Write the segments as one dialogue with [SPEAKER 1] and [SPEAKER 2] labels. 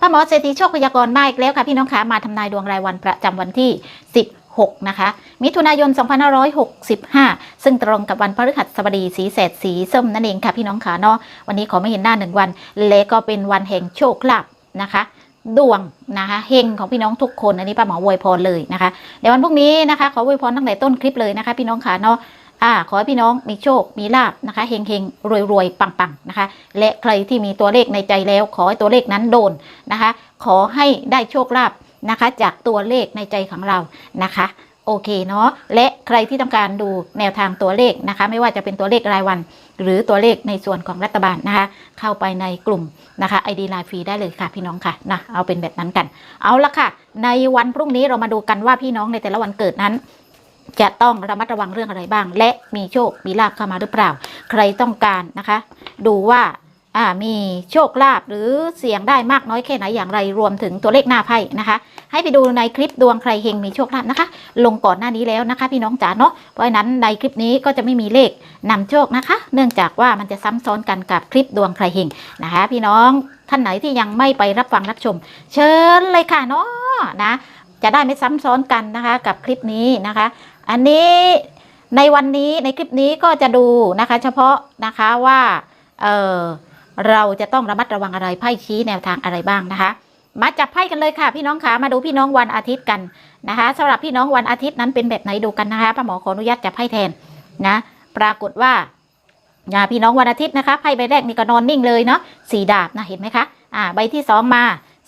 [SPEAKER 1] ป้าหมอเศรษฐีโชคพยากรณ์มาอีกแล้วค่ะพี่น้องคะมาทำนายดวงรายวันประจำวันที่ 16 นะคะ มิถุนายน 2565 ซึ่งตรงกับวันพฤหัสบดีสีแสดสีส้มนั่นเองค่ะพี่น้องขาเนาะวันนี้ขอไม่เห็นหน้าหนึ่งวัน และก็เป็นวันแห่งโชคลาภนะคะดวงนะคะเฮงของพี่น้องทุกคนอันนี้ป้าหมอวยพรเลยนะคะเดี๋ยววันพรุ่งนี้นะคะขออวยพรตั้งแต่ต้นคลิปเลยนะคะ พี่น้องขาเนาะ อ่าขอให้พี่น้องมีโชค มีลาบนะคะเฮงเฮงรวยรวยปังปังนะคะ และใครที่มีตัวเลขในใจแล้ว ขอให้ตัวเลขนั้นโดนนะคะ ขอให้ได้โชคลาภนะคะ จากตัวเลขในใจของเรานะคะโอเคเนาะและใครที่ต้องการดูแนวทางตัวเลขนะคะ ไม่ว่าจะเป็นตัวเลขรายวัน หรือตัวเลขในส่วนของรัฐบาลนะคะ เข้าไปในกลุ่มนะคะ ID ไลน์ฟรีได้เลยค่ะพี่น้องค่ะนะเอาเป็นแบบนั้นกัน เอาละค่ะ ในวันพรุ่งนี้เรามาดูกันว่าพี่น้องในแต่ละวันเกิดนั้น จะต้องระมัดระวังเรื่องอะไรบ้าง และมีโชคมีลาบเข้ามาหรือเปล่า ใครต้องการนะคะ ดูว่าอ่ามีโชคลาภหรือเสียงได้มากน้อยแค่ไหนอย่างไรรวมถึงตัวเลขหน้าไพ่นะคะ ให้ไปดูในคลิปดวงใครเฮงมีโชคลาภนะคะ ลงก่อนหน้านี้แล้วนะคะ พี่น้องจ๋าเนาะเพราะฉะนั้นในคลิปนี้ก็จะไม่มีเลขนำโชคนะคะ เนื่องจากว่ามันจะซ้ำซ้อนกันกับคลิปดวงใครเฮงนะคะ พี่น้องท่านไหนที่ยังไม่ไปรับฟังรับชม เชิญเลยค่ะเนาะนะจะได้ไม่ซ้ำซ้อนกันนะคะ กับคลิปนี้นะคะ อันนี้ในวันนี้ในคลิปนี้ก็จะดูนะคะ เฉพาะนะคะว่าเออเราจะต้องระมัดระวังอะไรไพ่ชี้แนวทางอะไรบ้างนะคะ มาจับไพ่กันเลยค่ะ พี่น้องขามาดูพี่น้องวันอาทิตย์กันนะคะสำหรับพี่น้องวันอาทิตย์นั้นเป็นแบบไหนดูกันนะคะป้าหมอขออนุญาตจับไพ่แทนนะปรากฏว่าอ่าพี่น้องวันอาทิตย์นะคะไพ่ใบแรกนี่ก็นอนนิ่งเลยเนาะสี่ดาบนะเห็นไหมคะอ่าใบที่สองมา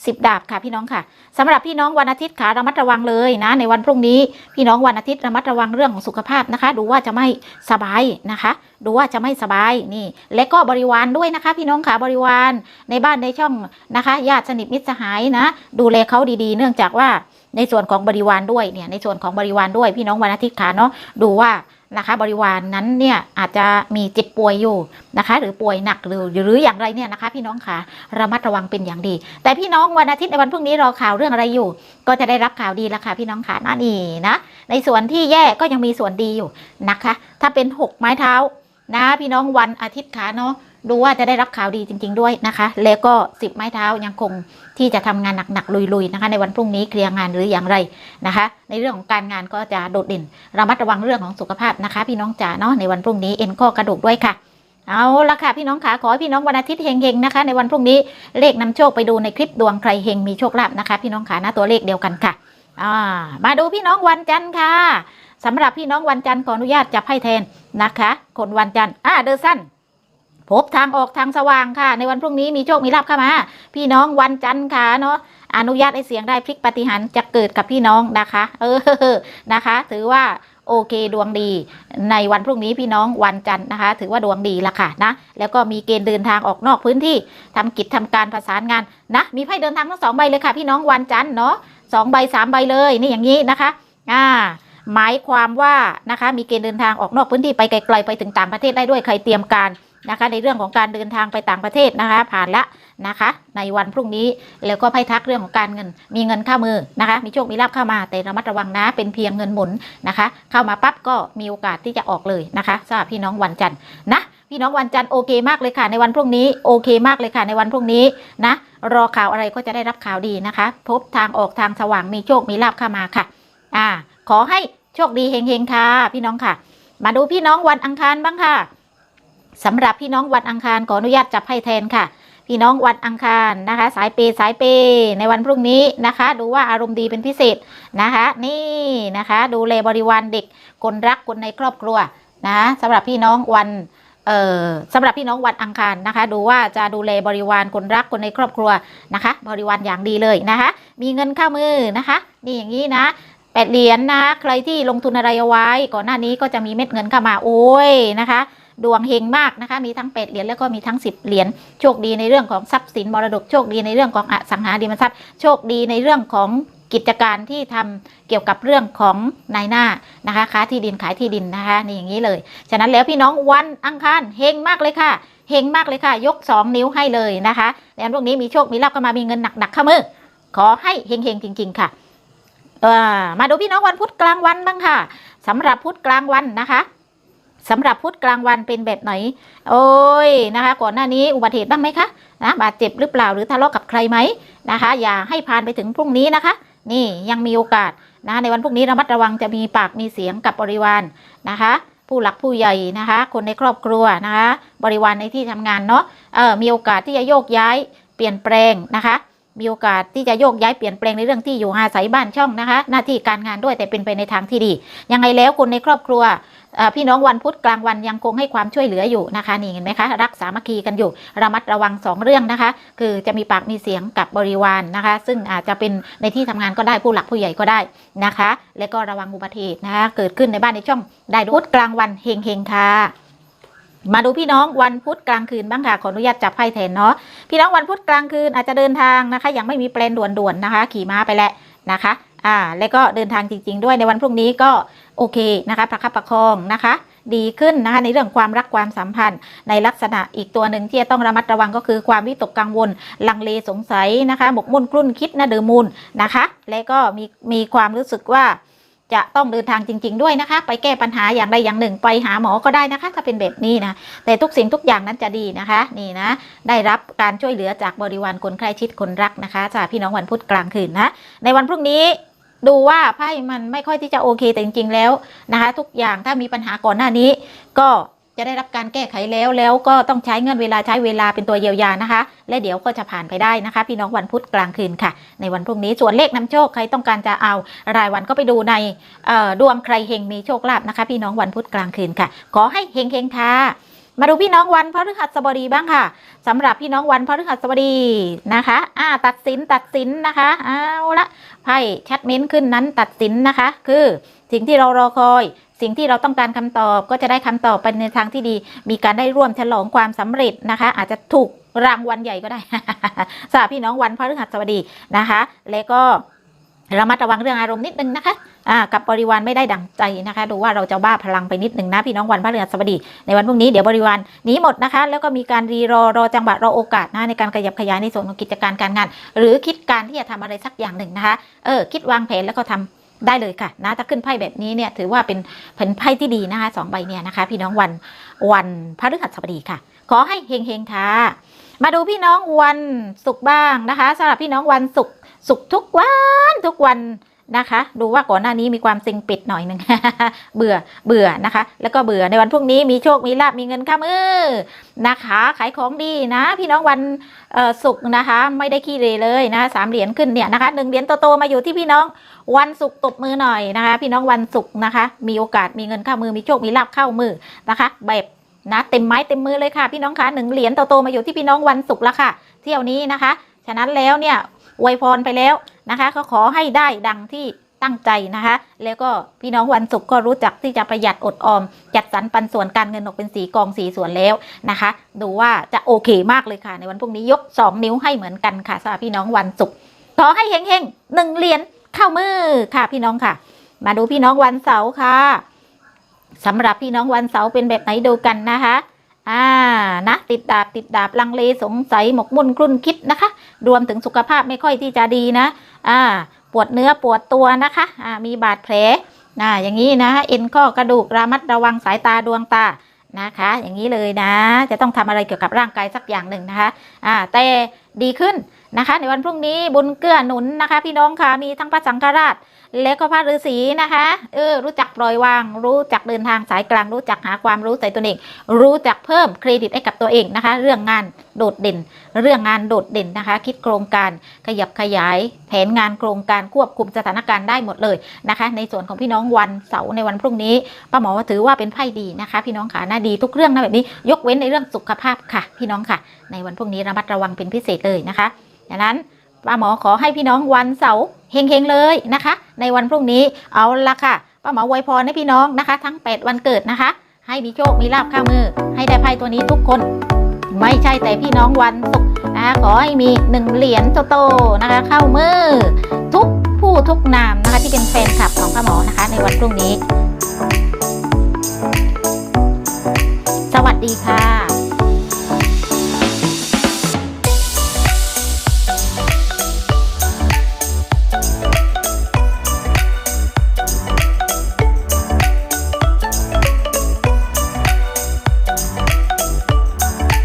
[SPEAKER 1] สิบดาบค่ะพี่น้องค่ะสำหรับพี่น้องวันอาทิตย์ขาระมัดระวังเลยนะ ในวันพรุ่งนี้พี่น้องวันอาทิตย์ระมัดระวังเรื่องของสุขภาพนะคะ ดูว่าจะไม่สบายนะคะ ดูว่าจะไม่สบายนี่ และก็บริวารด้วยนะคะ พี่น้องขาบริวารในบ้านในช่องนะคะญาติสนิทมิตรสหายนะ ดูแลเขาดีๆ เนื่องจากว่าในส่วนของบริวารด้วยเนี่ยในส่วนของบริวารด้วยพี่น้องวันอาทิตย์ขาเนาะดูว่า นะคะ บริวารนนั้นเนี่ยอาจจะมีเจ็บป่วยอยู่นะคะ หรือป่วยหนักหรือหรืออย่างไรเนี่ยนะคะ พี่น้องค่ะระมัดระวังเป็นอย่างดี แต่พี่น้องวันอาทิตย์ในวันพรุ่งนี้รอข่าวเรื่องอะไรอยู่ ก็จะได้รับข่าวดีแล้วค่ะพี่น้องค่ะนั่นเองนะ ในส่วนที่แย่ก็ยังมีส่วนดีอยู่นะคะ ถ้าเป็น 6 ไม้เท้านะพี่น้องวันอาทิตย์ขาเนาะ ดูว่าจะได้รับข่าวดีจริง ๆ ด้วยนะคะ แล้วก็10ไม้เท้ายังคงที่จะทำงานหนักๆลุยๆนะคะ ในวันพรุ่งนี้เคลียร์งานหรืออย่างไรนะคะ ในเรื่องของการงานก็จะโดดเด่นระมัดระวังเรื่องของสุขภาพนะคะ พี่น้องจ๋าเนาะในวันพรุ่งนี้เอ็นข้อกระดูกด้วยค่ะเอาละค่ะพี่น้องขาขอให้พี่น้องวันอาทิตย์เฮงๆนะคะ ในวันพรุ่งนี้เลขนำโชคไปดูในคลิปดวงใครเฮงมีโชคลาภนะคะ พี่น้องขานะตัวเลขเดียวกันค่ะอ่ามาดูพี่น้องวันจันทร์ค่ะสำหรับพี่น้องวันจันทร์ขออนุญาตจับให้แทนนะคะ คนวันจันทร์อ่าเดอสั้น พบทางออกทางสว่างค่ะ ในวันพรุ่งนี้มีโชคมีลาภเข้ามา พี่น้องวันจันทร์ค่ะเนาะอนุญาตให้เสียงได้พลิกปาฏิหารย์จะเกิดกับพี่น้องนะคะ เออนะคะ ถือว่าโอเคดวงดี ในวันพรุ่งนี้พี่น้องวันจันทร์นะคะ ถือว่าดวงดีละค่ะนะ แล้วก็มีเกณฑ์เดินทางออกนอกพื้นที่ทำกิจทำการประสานงานนะมีไพ่เดินทางทั้งสองใบเลยค่ะ พี่น้องวันจันทร์เนาะสองใบสามใบเลยนี่อย่างนี้นะคะอ่าหมายความว่านะคะมีเกณฑ์เดินทางออกนอกพื้นที่ไปไกลๆไปถึงต่างประเทศได้ด้วยใครเตรียมการ นะคะในเรื่องของการเดินทางไปต่างประเทศนะคะผ่านละนะคะ ในวันพรุ่งนี้แล้วก็ไพ่ทักเรื่องของการเงิน มีเงินเข้ามือนะคะมีโชคมีลาภเข้ามาแต่ระมัดระวังนะเป็นเพียงเงินหมุนนะคะ เข้ามาปั๊บก็มีโอกาสที่จะออกเลยนะคะสำหรับพี่น้องวันจันทร์นะพี่น้องวันจันทร์โอเคมากเลยค่ะในวันพรุ่งนี้โอเคมากเลยค่ะในวันพรุ่งนี้นะรอข่าวอะไรก็จะได้รับข่าวดีนะคะ พบทางออกทางสว่างมีโชคมีลาภเข้ามาค่ะอ่าขอให้โชคดีเฮงๆค่ะ พี่น้องค่ะ มาดูพี่น้องวันอังคารบ้างค่ะ สำหรับพี่น้องวันอังคารขออนุญาตจับให้แทนค่ะ พี่น้องวันอังคารนะคะ สายเปย์สายเปย์ในวันพรุ่งนี้นะคะ ดูว่าอารมณ์ดีเป็นพิเศษนะคะ นี่นะคะ ดูแลบริวารเด็กคนรักคนในครอบครัวนะสำหรับพี่น้องวันเอ่อสำหรับพี่น้องวันอังคารนะคะ ดูว่าจะดูแลบริวารคนรักคนในครอบครัวนะคะ บริวารอย่างดีเลยนะคะ มีเงินเข้ามือนะคะนี่อย่างนี้นะแปดเหรียญนะ ใครที่ลงทุนอะไรเอาไว้ ก่อนหน้านี้ก็จะมีเม็ดเงินเข้ามาโอ้ยนะคะ ดวงเฮงมากนะคะ มีทั้งแปดเหรียญแล้วก็มีทั้งสิบเหรียญโชคดีในเรื่องของทรัพย์สินมรดกโชคดีในเรื่องของอสังหาริมทรัพย์โชคดีในเรื่องของกิจการที่ทำเกี่ยวกับเรื่องของนายหน้านะคะค้าที่ดินขายที่ดินนะคะนี่อย่างนี้เลย ฉะนั้นแล้วพี่น้องวันอังคารเฮงมากเลยค่ะเฮงมากเลยค่ะ ยก 2 นิ้วให้เลยนะคะแล้วพวกนี้มีโชคมีลาภก็มามีเงินหนักๆเข้ามือขอให้เฮงๆจริง ๆ ค่ะมาดูพี่น้องวันพุธกลางวันบ้างค่ะสำหรับพุธกลางวันนะคะ สำหรับพุธกลางวันเป็นแบบไหน โอ้ยนะคะ ก่อนหน้านี้อุบัติเหตุบ้างไหมคะนะบาดเจ็บหรือเปล่าหรือทะเลาะกับใครไหมนะคะ อย่าให้ผ่านไปถึงพรุ่งนี้นะคะ นี่ยังมีโอกาสนะในวันพรุ่งนี้ระมัดระวังจะมีปากมีเสียงกับบริวารนะคะ ผู้หลักผู้ใหญ่นะคะ คนในครอบครัวนะคะ บริวารในที่ทำงานเนาะเออมีโอกาสที่จะโยกย้ายเปลี่ยนแปลงนะคะ มีโอกาสที่จะโยกย้ายเปลี่ยนแปลงในเรื่องที่อยู่อาศัยบ้านช่องนะคะ หน้าที่การงานด้วยแต่เป็นไปในทางที่ดี ยังไงแล้วคนในครอบครัวพี่น้องวันพุธกลางวันยังคงให้ความช่วยเหลืออยู่นะคะนี่เห็นไหมคะรักสามัคคีกันอยู่ ระมัดระวังสองเรื่องนะคะ คือจะมีปากมีเสียงกับบริวารนะคะ ซึ่งอาจจะเป็นในที่ทำงานก็ได้ผู้หลักผู้ใหญ่ก็ได้นะคะ และก็ระวังอุบัติเหตุนะคะเกิดขึ้นในบ้านในช่องได้พุธกลางวันเฮงเฮงค่ะ มาดูพี่น้องวันพุธกลางคืนบ้างค่ะขออนุญาตจับไพ่แทนเนาะพี่น้องวันพุธกลางคืนอาจจะเดินทางนะคะ ยังไม่มีแปลนด่วนๆนะคะ ขี่ม้าไปแล้วนะคะอ่าแล้วก็เดินทางจริง ๆ ด้วยในวันพรุ่งนี้ก็โอเคนะคะประคับประคองนะคะ ดีขึ้นนะคะในเรื่องความรักความสัมพันธ์ ในลักษณะอีกตัวหนึ่งที่จะต้องระมัดระวังก็คือความวิตกกังวล ลังเลสงสัยนะคะหมกมุ่นกลุ้นคิดนะเดอมูลนะคะ และก็มีมีความรู้สึกว่า จะต้องเดินทางจริง ๆ ด้วยนะคะ ไปแก้ปัญหาอย่างใดอย่างหนึ่ง ไปหาหมอก็ได้นะคะ ถ้าเป็นแบบนี้นะแต่ทุกสิ่งทุกอย่างนั้นจะดีนะคะ นี่นะ ได้รับการช่วยเหลือจากบริวารคนใกล้ชิดคนรักนะคะจากพี่น้องวันพุธกลางคืนนะ ในวันพรุ่งนี้ดูว่าไพ่มันไม่ค่อยที่จะโอเคแต่จริงๆแล้วนะคะ ทุกอย่างถ้ามีปัญหาก่อนหน้านี้ ก็ จะได้รับการแก้ไขแล้วแล้วก็ต้องใช้เงินเวลาใช้เวลาเป็นตัวเยียวยานะคะ และเดี๋ยวก็จะผ่านไปได้นะคะ พี่น้องวันพุธกลางคืนค่ะ ในวันพรุ่งนี้ส่วนเลขนำโชคใครต้องการจะเอารายวันก็ไปดูในดวงใครเฮงมีโชคลาภนะคะ พี่น้องวันพุธกลางคืนค่ะ ขอให้เฮงเฮงค่ะมาดูพี่น้องวันพฤหัสบดีบ้างค่ะสำหรับพี่น้องวันพฤหัสบดีนะคะอ่าตัดสินตัดสินนะคะเอาละไพ่ชัดเม้นขึ้นนั้นตัดสินนะคะ คือ สิ่งที่เรารอคอย สิ่งที่เราต้องการคำตอบก็จะได้คำตอบไปในทางที่ดี มีการได้ร่วมฉลองความสำเร็จนะคะ อาจจะถูกรางวัลใหญ่ก็ได้สำหรับพี่น้องวันพฤหัสบดีนะคะ แล้วก็ระมัดระวังเรื่องอารมณ์นิดนึงนะคะอ่ากับบริวารไม่ได้ดังใจนะคะ ดูว่าเราจะบ้าพลังไปนิดนึงนะพี่น้องวันพระฤหัสบดี ในวันพรุ่งนี้เดี๋ยวบริวารหนีหมดนะคะ แล้วก็มีการรีรอรอจังหวะรอโอกาสนะในการขยับขยายในส่วนของกิจการการงาน หรือคิดการที่จะทำอะไรสักอย่างหนึ่งนะคะ เออคิดวางแผนแล้วก็ทำ ได้เลยค่ะนะถ้าขึ้นไพ่แบบนี้เนี่ยถือว่าเป็นเป็นไพ่ที่ดีนะคะสองใบเนี่ยนะคะ พี่น้องวันวันพฤหัสบดีค่ะ ขอให้เฮงเฮงๆค่ะ มาดูพี่น้องวันศุกร์บ้างนะคะสำหรับพี่น้องวันศุกร์ศุกร์ทุกวันทุกวัน นะคะ ดูว่าก่อนหน้านี้มีความซิงปิดหน่อยหนึ่ง เบื่อเบื่อนะคะ แล้วก็เบื่อในวันพรุ่งนี้มีโชคมีลาบมีเงินเข้ามือนะคะ ขายของดีนะ พี่น้องวันศุกร์นะคะ ไม่ได้ขี้เหรเลยนะสามเหรียญขึ้นเนี่ยนะคะหนึ่งเหรียญโตๆมาอยู่ที่พี่น้องวันศุกร์ตบมือหน่อยนะคะ พี่น้องวันศุกร์นะคะ มีโอกาสมีเงินเข้ามือมีโชคมีลาบเข้ามือนะคะ แบบนะเต็มไม้เต็มมือเลยค่ะ พี่น้องคะหนึ่งเหรียญโตๆมาอยู่ที่พี่น้องวันศุกร์แล้วค่ะ เที่ยวนี้นะคะ ฉะนั้นแล้วเนี่ยอวยพรไปแล้ว นะคะก็ขอให้ได้ดังที่ตั้งใจนะคะ แล้วก็พี่น้องวันศุกร์ก็รู้จักที่จะประหยัดอดออม จัดสรรปันส่วนการเงินออกเป็นสีกองสีส่วนแล้วนะคะ ดูว่าจะโอเคมากเลยค่ะ ในวันพรุ่งนี้ยก 2 นิ้วให้เหมือนกันค่ะสำหรับพี่น้องวันศุกร์ขอให้เฮงๆหนึ่งเหรียญเข้ามือค่ะพี่น้องค่ะ มาดูพี่น้องวันเสาร์ค่ะสำหรับพี่น้องวันเสาร์เป็นแบบไหนดูกันนะคะ อ่านะติดดาบติดดาบลังเลสงสัยหมกมุ่นคลุ่นคิดนะคะ รวมถึงสุขภาพไม่ค่อยที่จะดีนะ อ่า ปวดเนื้อปวดตัวนะคะ อ่า มีบาดแผลนะอย่างนี้นะเอ็นข้อกระดูกระมัดระวังสายตาดวงตานะคะ อย่างนี้เลยนะ จะต้องทำอะไรเกี่ยวกับร่างกายสักอย่างหนึ่งนะคะ อ่า แต่ ดีขึ้นนะคะ ในวันพรุ่งนี้บุญเกื้อหนุนนะคะ พี่น้องค่ะมีทั้งพระสังฆราช และก็พระฤาษีนะคะเออรู้จักปล่อยวาง รู้จักเดินทางสายกลาง รู้จักหาความรู้ใส่ตัวเอง รู้จักเพิ่มเครดิตให้กับตัวเองนะคะ เรื่องงานโดดเด่น เรื่องงานโดดเด่นนะคะ คิดโครงการขยับขยาย แผนงานโครงการควบคุมสถานการณ์ได้หมดเลยนะคะ ในส่วนของพี่น้องวันเสาร์ในวันพรุ่งนี้ป้าหมอถือว่าเป็นไพ่ดีนะคะ พี่น้องค่ะน่าดีทุกเรื่องนะแบบนี้ ยกเว้นในเรื่องสุขภาพค่ะ พี่น้องค่ะ ในวันพรุ่งนี้ระมัดระวังเป็นพิเศษเลยนะคะดังนั้นป้าหมอขอให้พี่น้องวันเสาร์เฮงๆเลยนะคะ ในวันพรุ่งนี้เอาละค่ะป้าหมอไวยพรให้พี่น้องนะคะ ทั้ง 8 วันเกิดนะคะ ให้มีโชคมีลาบเข้ามือ ให้ได้ไพ่ตัวนี้ทุกคน ไม่ใช่แต่พี่น้องวันศุกร์นะคะขอให้มีหนึ่งเหรียญโตๆนะคะ เข้ามือ ทุกผู้ทุกนามนะคะที่เป็นแฟนคลับของป้าหมอนะคะ ในวันพรุ่งนี้ สวัสดีค่ะ